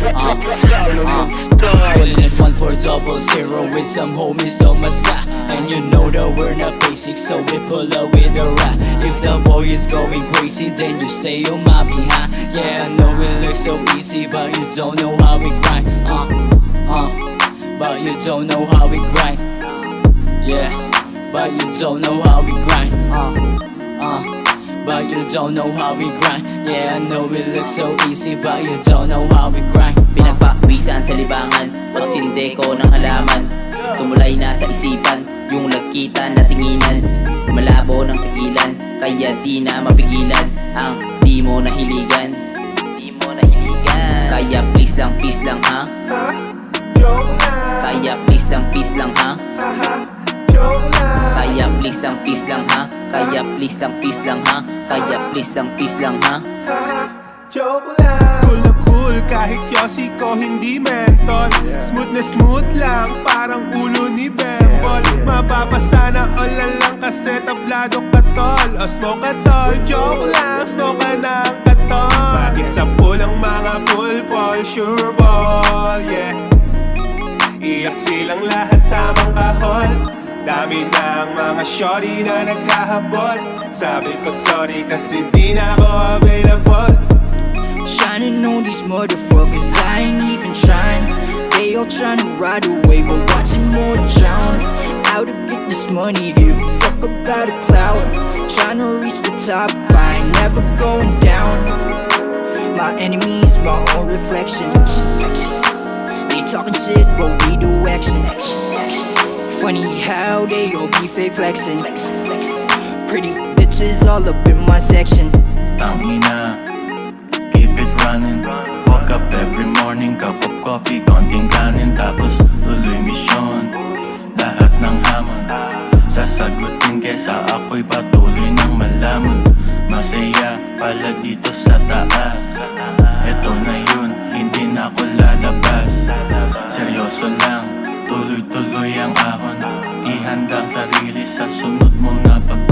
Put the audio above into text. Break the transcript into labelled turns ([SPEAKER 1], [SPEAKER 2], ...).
[SPEAKER 1] Uh, at one for double zero with some homies on my side And you know that we're not basic so we pull up with a rap If the boy is going crazy then you stay on my behind Yeah I know it looks so easy but you don't know how we grind. Uh, uh, but you don't know how we grind Yeah, but you don't know how we grind Uh, uh But you don't know how we grind. Yeah, I know it looks so easy But you don't know how we grind.
[SPEAKER 2] Pinagpawisan sa libangan Pagsinde ko ng halaman. Tumulay na sa isipan Yung lagkitan na tinginan. Malabo ng tigilan Kaya di na mapigilan. Ang di mo nahiligan. Di mo nahiligan. Kaya please lang, peace lang ha? Kaya please lang, peace lang ha? Kaya please lang, peace lang ha please lang, peace lang ha? Kaya please lang, peace lang ha?
[SPEAKER 3] Cool na cool kahit yosi ko hindi menthol Smooth na smooth lang parang ulo ni Bembol Mapapasa na all lang kasi tablado ka tol. O smoke ka tol, joke lang, smoke ka ng katol Matik sa pulang mga pulpol, sure ball, yeah. Iyak silang lahat tamang kahol Dami ng mga shorty na nagkahabol Sabi ko sorry kasi di na ako available
[SPEAKER 4] Shining on these motherfuckers, I ain't even trying. They all tryna ride away, but watching more drown. Out to get this money, give a fuck about a cloud. Tryna reach the top, I ain't never going down. My enemy is my own reflection. They talking shit, but we do action. Funny how they all be fake flexing. Pretty bitches all up in my section.
[SPEAKER 5] Tangina Keep it running. Wake up every morning Cup of coffee, konting kanin Tapos tuloy misyon Lahat ng hamon. Sasagutin kesa ako'y patuloy ng malaman. Masaya pala dito sa taas. Eto na yun, hindi na ako lalabas. Seryoso lang, tuloy-tuloy ang ahon Ihanda sarili sa sunod mong napagbangon